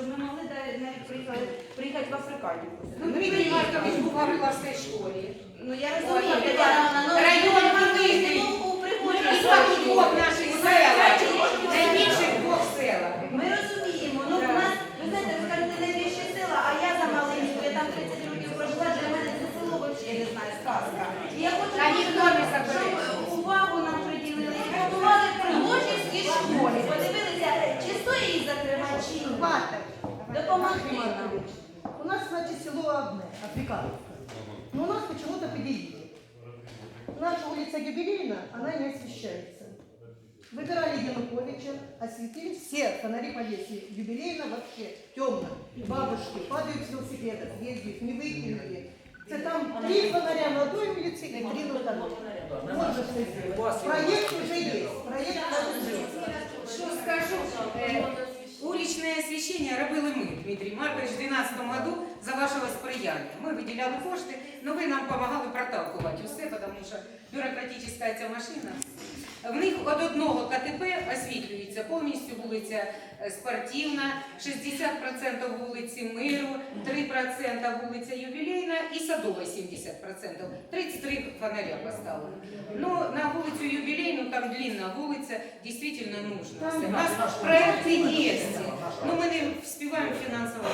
щоб ми могли навіть приїхати, приїхати в Африканівку. Ну, Дмитрій Маркович був в Авиловській школі. Ну я розумію, Ой, Тетяна, ну, район ну, ну, Пригожі І самі двох наших села. Найбільше Найбільших двох села. Ми розуміємо, ну у нас, ви знаєте, ви кажете найбільше села, а я за Малинську, я там 30 років прожила, для мене це село взагалі не знаю, сказка. Село одне, Африкановка. Но у нас почему-то поделили. Наша улица Юбилейна, она не освещается. Выбирали Януковича, осветили все фонари повесили. Юбилейна вообще темно. Бабушки падают с велосипедов, ездят, не выкинули. Это там три фонаря на одной улице и три на второй. Можно все сделать. Проект уже есть. Проект уже есть. Що скажу? Е, Уличне освіщення робили ми, Дмитрій Маркович, в 2012 году за вашого сприяння. Ми виділяли кошти, але ви нам допомагали проталкувати усе, тому що бюрократична ця машина. В них від одного КТП освітлюється повністю вулиця е, Спортивна, 60% вулиці Миру, 3% вулиця Ювілейна і Садова 70%. 33 фонаря поставили. Ну, на вулицю Ювілейну, там длинна вулиця, дійсно нужно. все. У нас проекти є. Ну, ми не співаємо фінансово.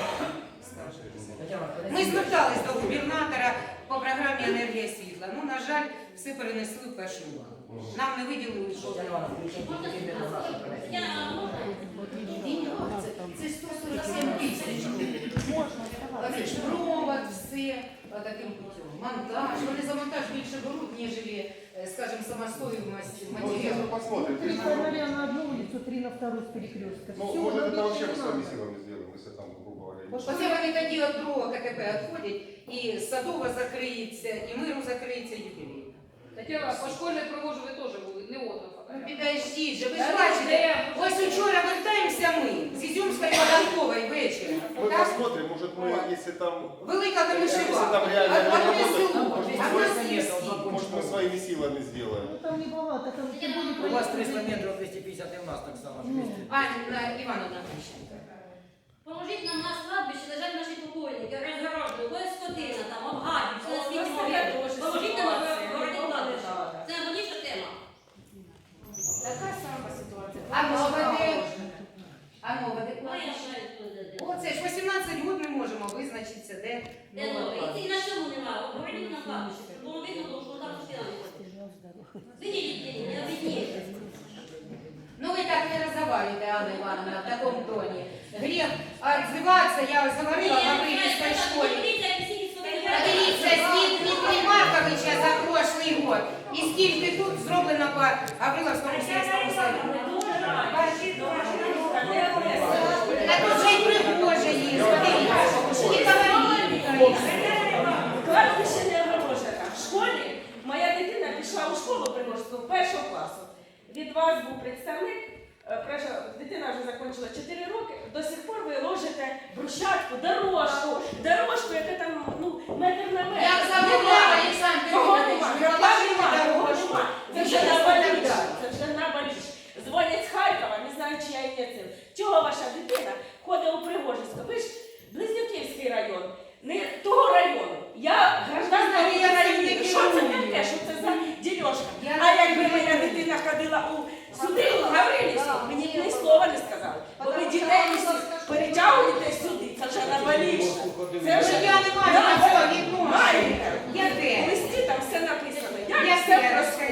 Ми звертались до губернатора по програмі енергія світла. Ну, на жаль, все перенесли в першу увагу. Нам не виділили жодного. Це 147 тисяч. Провод, все таким путем. Монтаж. Вони за монтаж більше беруть, ніж, е, скажімо, самостоїмость Ну, сейчас матеріалу. мы посмотрим. Три фонаря на одну улицу, три на вторую с перекрестка. Ну, Всё, может, на это вообще улице мы своими надо. силами сделаем, если там, грубо говоря, Оце вони тоді від другого КТП відходять, і Садова закриється, і Миру закриється юбілей. Тетяна, по школьній провожу ви теж були, не одна Ну, Підождіть же, ви ж бачите, ось учора вертаємося ми з Ізюмської Воданкової вечора. Мы Так? посмотрим, может мы, если там, Велика если Камишева. там реально не Одне работает, село. может, А мы в нас свои- є всі. может мы своими силами сделаем. Ну там не богато, там тем более У вас проект 300 уже метрів, 250 і в нас так само. Ну. 200. Анна Івановна Грищенко. Положіть нам на кладбище, лежать наші Поверніть щоб Було видно, тому що там постійно не. Видіть, дітей, видніше. Ну ви так не розговариваєте, Анна Івановна, в такому тоні. Гріх відзиватися, я говорила в Гаврилівській школі. Подивіться, звіт Дмитрія Марковича за прошлий год. І скільки тут зроблено по Гавриловському сільському садку. А тут же й пригоже є, подивіться. І товарі. Кладбище не огорожена. В школі моя дитина пішла у школу Приморську першого класу. Від вас був представник. е, Дитина вже закінчила 4 роки. До сих пор ви ложите брусчатку, дорожку, дорожку, яка там ну, метр на метр. Як забула, Нема. Олександр Кого Іванович, нема? ви Гроба положили нема, кого дорожку. нема. Це вже Ви на що баліч. розповідаєте? Це вже на баліч. Дзвонять з Харкова, не знаю, чия є цим. Чого ваша дитина ходить у Пригожицьку? Ви ж Близнюківський район, не того району. Я гражданка Ну, я України. не Що це керую. таке? Що це за дільошка? Я А не якби керую. моя дитина ходила у сюди, у Гаврилівську, мені б ні слова не сказали. Бо ви дітей усіх перетягуєте сюди, це вже наваліше. Це вже я не маю до цього відношення. Я У де? листі там все написано. Я Як все все.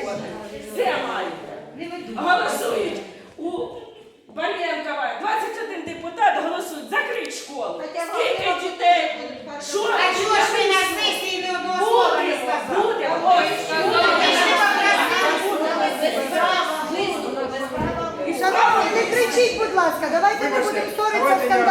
Все маєте. Не веду. Голосують у Бар'єнкова 21 депутат голосують закрить школу. Скільки дітей? Що? А чого ж ви на сесії ні одного слова не Буде, сказали? буде, ось. Ви ж не Шановні, не кричіть, будь ласка, давайте не будемо ссоритися в скандалі.